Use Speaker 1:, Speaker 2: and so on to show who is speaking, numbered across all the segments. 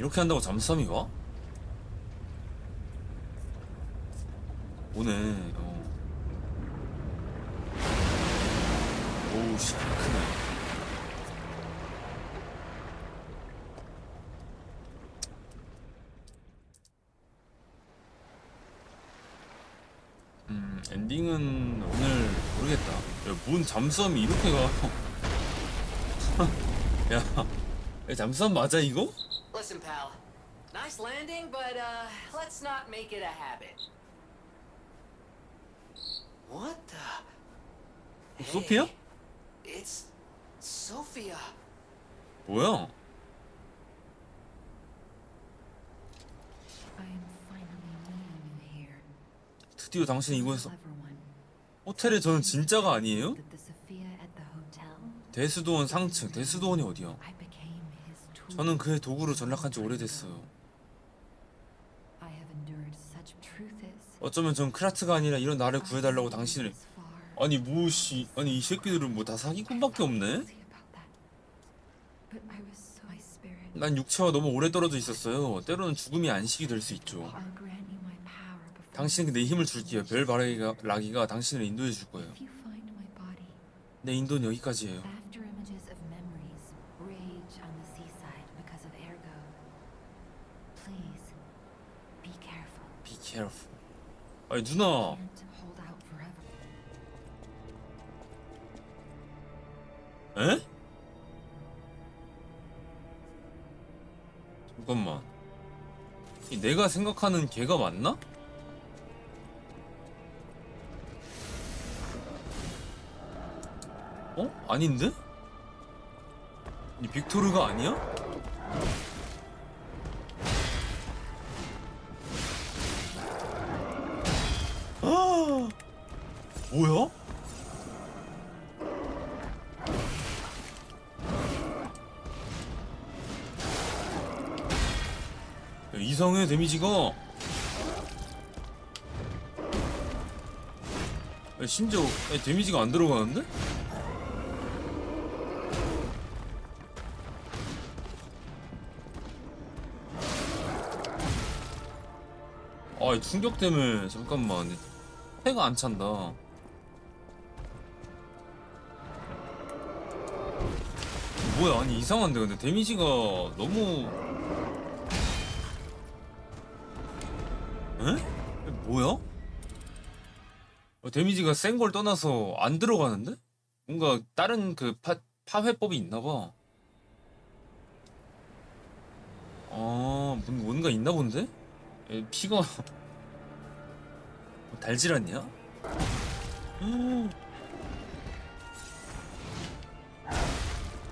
Speaker 1: 이렇게 한다고 잠수함이 와? 오네 어. 오우 씨 크네 음 엔딩은 오늘 모르겠다 야, 뭔 잠수함이 이렇게 가 야, 야 잠수함 맞아 이거?
Speaker 2: Listen, pal. Nice landing, but uh, let's not make it a habit. What the? Hey, It's Sophia.
Speaker 1: 뭐야?
Speaker 3: I am finally meeting you here.
Speaker 1: 드디어 당신 이곳에서
Speaker 3: Clever one.
Speaker 1: 호텔에 저는 진짜가 아니에요?
Speaker 3: That the Sophia at the hotel.
Speaker 1: 대수도원 상층 대수도원이 어디야?
Speaker 3: I.
Speaker 1: 저는 그의 도구로 전락한 지 오래됐어요. 어쩌면 전 크라트가 아니라 이런 나를 구해달라고 당신을. 아니 뭐씨 아니 이 새끼들은 뭐 다 사기꾼밖에 없네? 난 육체와 너무 오래 떨어져 있었어요 때로는 죽음이 안식이 될 수 있죠. 당신에게 내 힘을 줄게요 별 바라기가 라기가 당신을 인도해 줄 거예요 내 인도는 여기까지예요
Speaker 3: careful.
Speaker 1: 아니 누나. 에? 잠깐만. 이 내가 생각하는 걔가 맞나? 어? 아닌데? 이 빅토르가 아니야? 뭐야? 야, 이상해 데미지가 야, 심지어 야, 데미지가 안 들어가는데? 아, 이 충격 때문에 잠깐만 해가 안 찬다. 뭐야 아니 이상한데 근데 데미지가 너무 에? 뭐야? 어, 데미지가 센 걸 떠나서 안 들어가는데? 뭔가 다른 그 파, 파회법이 있나봐. 아, 뭔, 뭔가 있나 본데? 에, 피가. 뭐 달질 않냐?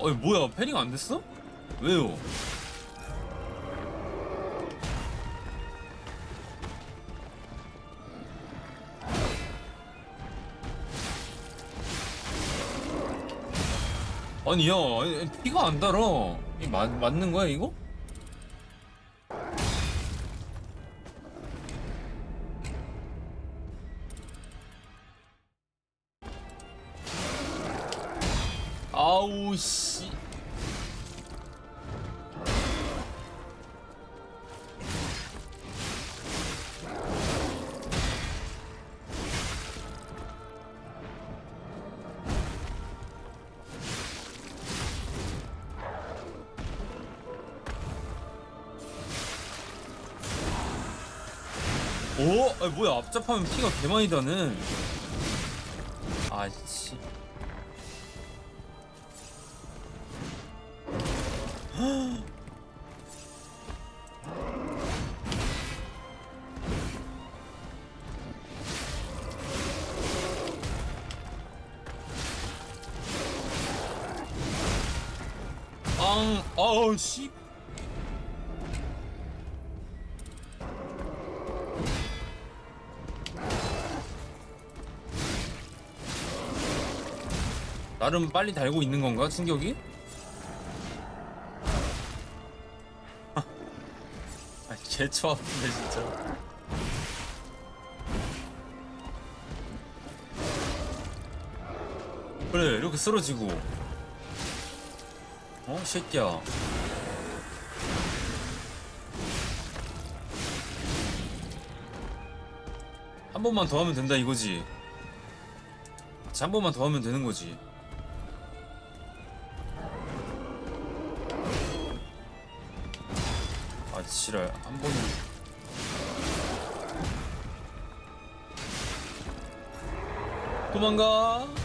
Speaker 1: 어이, 뭐야, 패링 안 됐어? 왜요? 아니, 야, 아니, 피가 안 달아. 이 맞, 맞는 거야, 이거? 오? 아니, 뭐야, 앞잡하면 피가 개 많이 다네. 아씨. 앙, 아우, 씨. 나름 빨리 달고 있는 건가 충격이? 아 개초 아픈데 진짜 그래 이렇게 쓰러지고 어? 새끼야 한 번만 더 하면 된다 이거지 한 번만 더 하면 되는 거지 지랄 한 번은 도망가.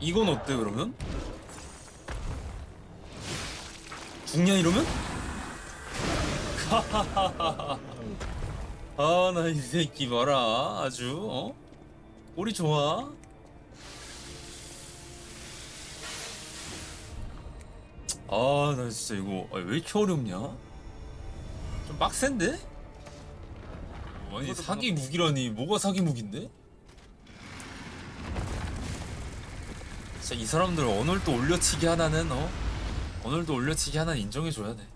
Speaker 1: 이건 어때 그러면? 죽냐 이러면? 아 나 이 새끼 봐라 아주 어? 꼴이 좋아 아 나 진짜 이거 아, 왜 이렇게 어렵냐? 좀 빡센데? 아니 사기 무기라니 뭐가 사기 무기인데? 진짜 이 사람들 오늘도 올려치기 하나는 어? 오늘도 올려치기 하나 는 인정해줘야 돼.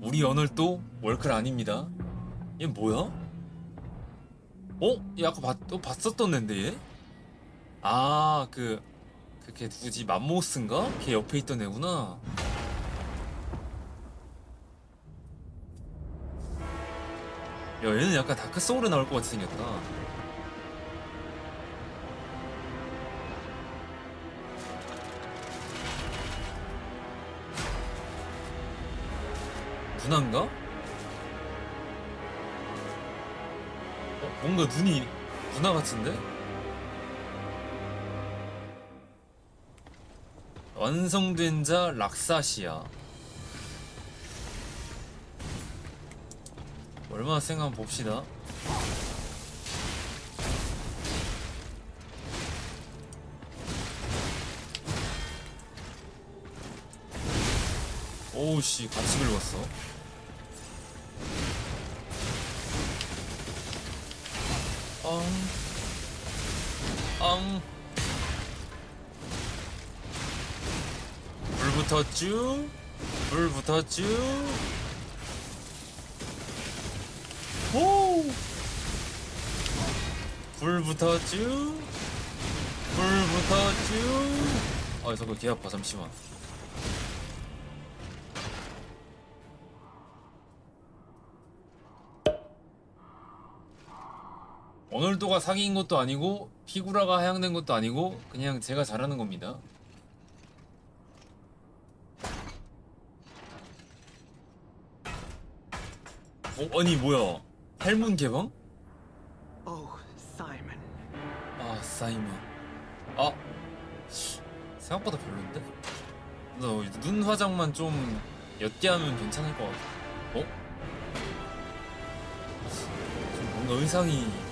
Speaker 1: 우리 오늘도 월클 아닙니다. 얘 뭐야? 어? 얘 아까 봤, 또 봤었던 앤데 얘? 아, 그, 그, 걔 누구지? 맘모스인가? 걔 옆에 있던 애구나. 야, 얘는 약간 다크 소울에 나올 것 같이 생겼다. 누나인가? 어, 뭔가 눈이 누나 같은데? 완성된 자 락사시아 얼마나 센가 한번 봅시다 오우씨 같이 긁었어 엉. 엉. 불 붙었쥬? 불 붙었쥬? 오! 불 붙었쥬? 불 붙었쥬? 아, 잠깐 개 아파, 잠시만. 오늘도가 사기인 것도 아니고 피구라가 하향된 것도 아니고 그냥 제가 잘하는 겁니다. 어 아니 뭐야 할문 개방?
Speaker 4: Oh, Simon.
Speaker 1: 아 사이먼 아 생각보다 별론데? 너눈 화장만 좀 옅게 하면 괜찮을 것 같아. 어? 좀 뭔가 의상이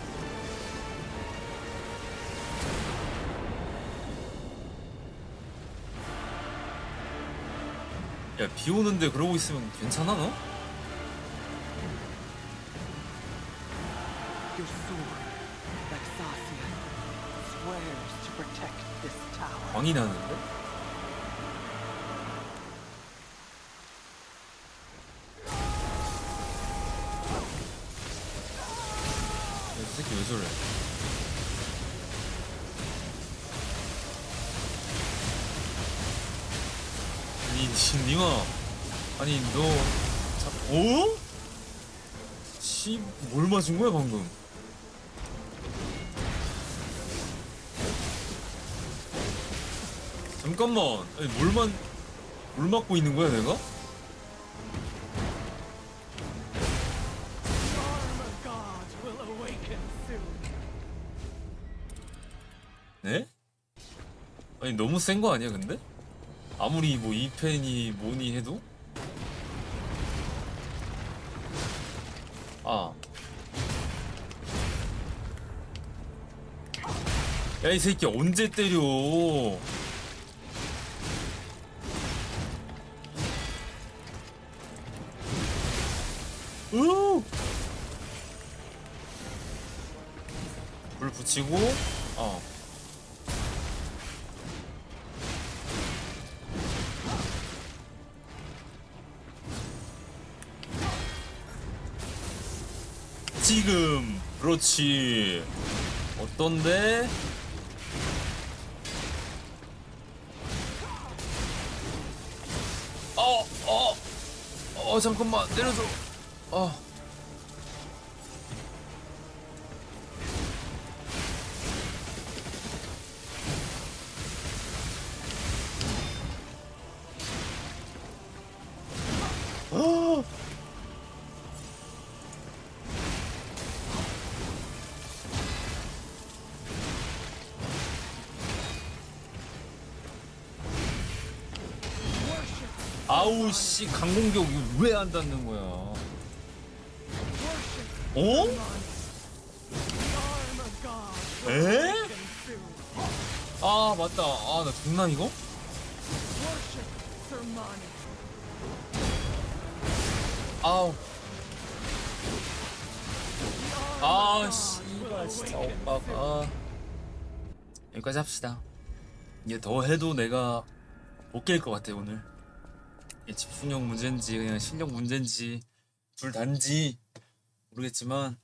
Speaker 1: 야, 비 오는데 그러고 있으면 괜찮아, 너?
Speaker 4: Your sword, Vexasia, swears to protect this tower.
Speaker 1: 광이 나는데? 니, 니- 니마. 아니, 너. 자, 오? 씨, 뭘 맞은 거야, 방금? 잠깐만. 아니, 뭘만, 뭘 맞고 있는 거야, 내가? 네? 아니 너무 센 거 아니야 근데? 아무리 뭐 2펜이 뭐니 해도? 아. 야 이 새끼 언제 때려? 으! 불 붙이고 어. 그렇지 어떤데? 어, 어, 어, 잠깐만 내려줘. 어. 어. 아우 씨 강공격 왜 안 닿는 거야? 어? 에? 아 맞다. 아 나 장난 이거? 아우. 아 씨발 진짜 오빠가. 여기까지 합시다. 이게 더 해도 내가 못 깰 것 같아 오늘. 이게 집중력 문제인지 그냥 실력 문제인지 둘 단지 모르겠지만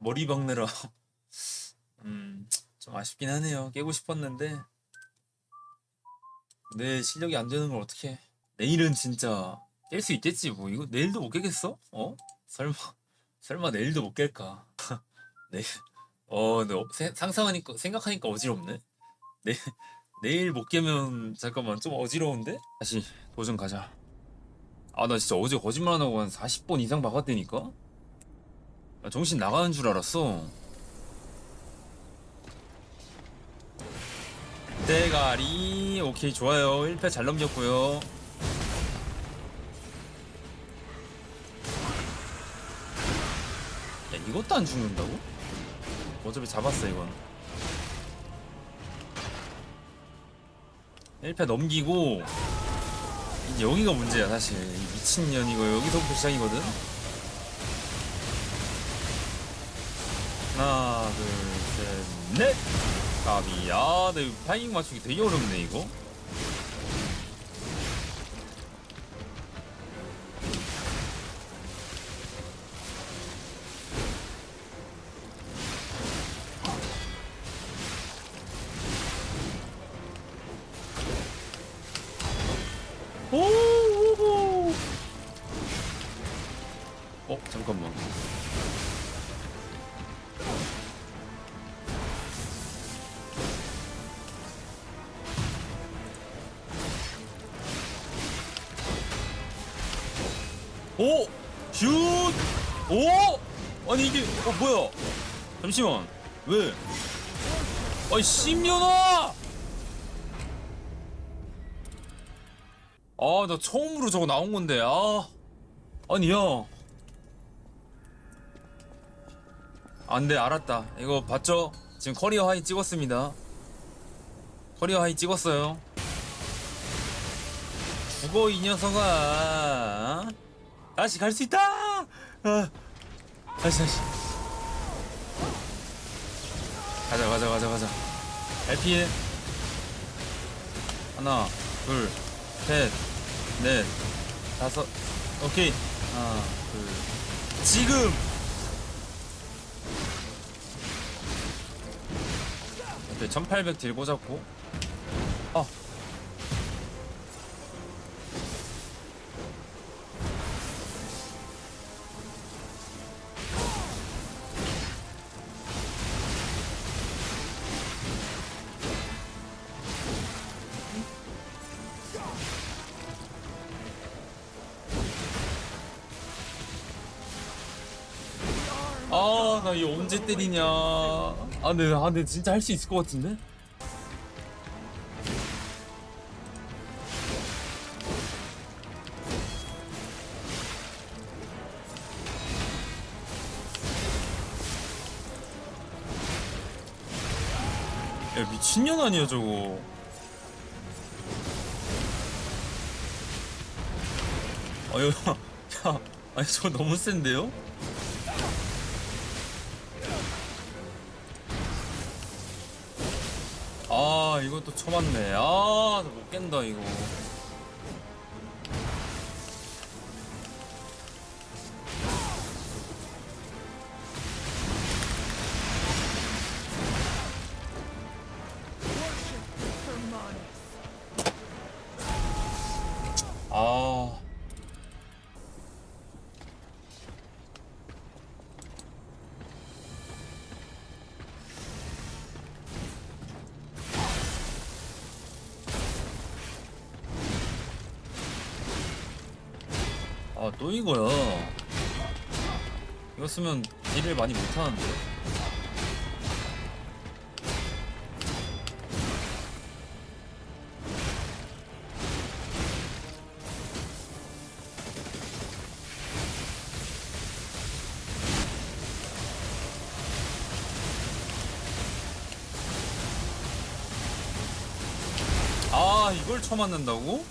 Speaker 1: 머리 박느라 음 좀 아쉽긴 하네요. 깨고 싶었는데 내 실력이 안 되는 걸 어떻게? 내일은 진짜 깰 수 있겠지 뭐 이거 내일도 못 깨겠어? 어? 설마 설마 내일도 못 깰까? 네. 어, 상상하니까 생각하니까 어지럽네. 내 내일 못 깨면 잠깐만 좀 어지러운데? 다시 도전 가자. 아, 나 진짜 어제 거짓말 안 하고 한 40번 이상 박았다니까? 나 정신 나가는 줄 알았어. 대가리 오케이 좋아요 1패 잘 넘겼고요 야 이것도 안 죽는다고? 어차피 잡았어 이건 1패 넘기고 이제 여기가 문제야 사실. 이 미친년 이거 여기서부터 시작이거든. 하나 둘셋넷! 까비 야. 근데 타이밍 맞추기 되게 어렵네 이거 오! 아니 이게 어 뭐야? 잠시만 왜? 아이 씹년아! 아 나 처음으로 저거 나온 건데 아 아니야 안돼 알았다 이거 봤죠? 지금 커리어 하이 찍었습니다 커리어 하이 찍었어요 죽어 이 녀석아 다시 갈 수 있다 아, 다시 다시 가자 가자 가자 가자. 잘 피해. 하나 둘셋넷 다섯. 오케이. 하나 둘. 지금! 오케이 1800 들고 잡고. 아 아, 나 이거 언제 때리냐. 아, 근데, 아, 근데 진짜 할 수 있을 것 같은데? 야, 미친년 아니야, 저거. 아, 야, 야, 아니, 저거 너무 센데요? 이것도 쳐맞네. 아 못 깬다 이거 아 또 이거야 이거 쓰면 딜을 많이 못하는데 아 이걸 쳐맞는다고?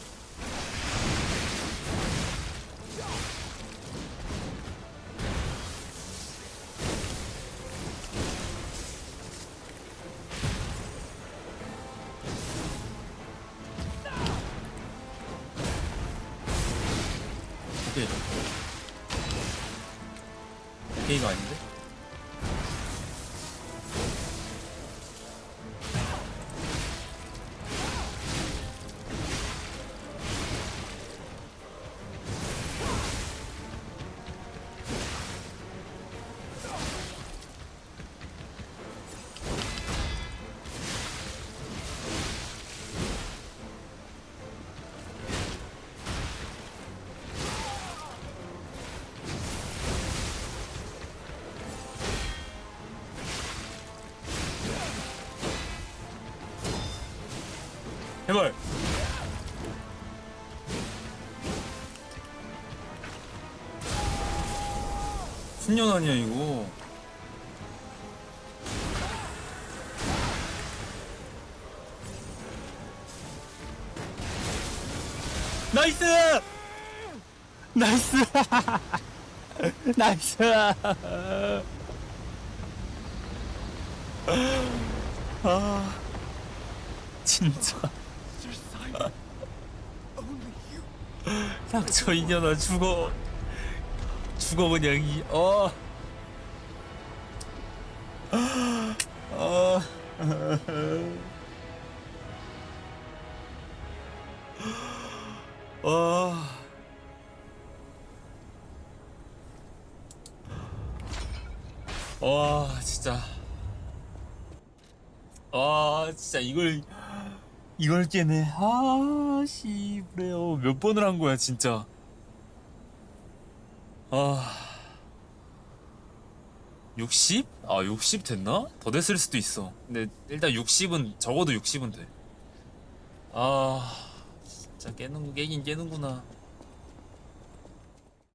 Speaker 1: 순년 아니야 이거 나이스! 나이스! 나이스! 아 진짜. 상처 이년아 죽어 죽어 그냥 이 어. 어. 어. 와 진짜 아 진짜 이걸 이걸 깨네 아씨 그래요 몇 번을 한 거야 진짜 아 60? 아 60 됐나? 더 됐을 수도 있어 근데 일단 60은 적어도 60은 돼아 진짜 깨는 깨긴 깨는구나